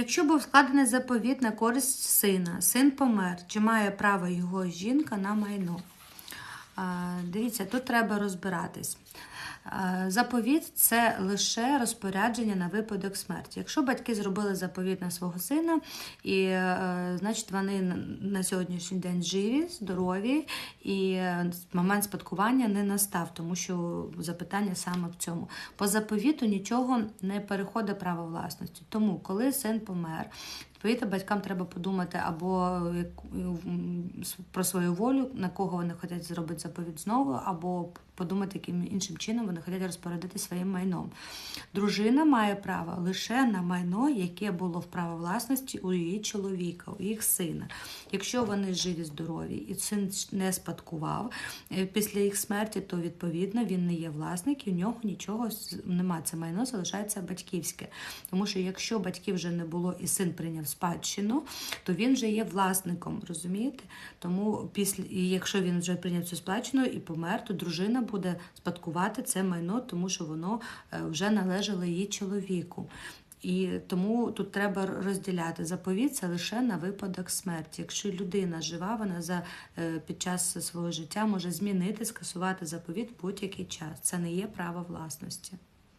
Якщо був складений заповіт на користь сина, син помер, чи має право його жінка на майно? Дивіться, тут треба розбиратись. Заповіт це лише розпорядження на випадок смерті. Якщо батьки зробили заповіт на свого сина, і е, значить вони на- на сьогоднішній день живі, здорові, і е, момент спадкування не настав, тому що запитання саме в цьому. По заповіту нічого не переходить право власності. Тому, коли син помер, Відповідно, батькам треба подумати або про свою волю, на кого вони хочуть зробити заповідь знову, або подумати, яким іншим чином вони хочуть розпорядити своїм майном. Дружина має право лише на майно, яке було в право власності у її чоловіка, у їх сина. Якщо вони живі, здорові і син не спадкував е, після їх смерті, то відповідно він не є власник і у нього нічого з- нема. Це майно залишається батьківське. Тому що якщо батьків вже не було і син прийняв спадщину, то він вже є власником, розумієте? Тому після, якщо він вже прийняв цю спадщину і помер, то дружина буде спадкувати це майно, тому що воно е, вже належало її чоловіку. І тому тут треба розділяти заповіт це лише на випадок смерті. Якщо людина жива, вона за е, під час свого життя може змінити, скасувати заповіт будь-який час. Це не є право власності.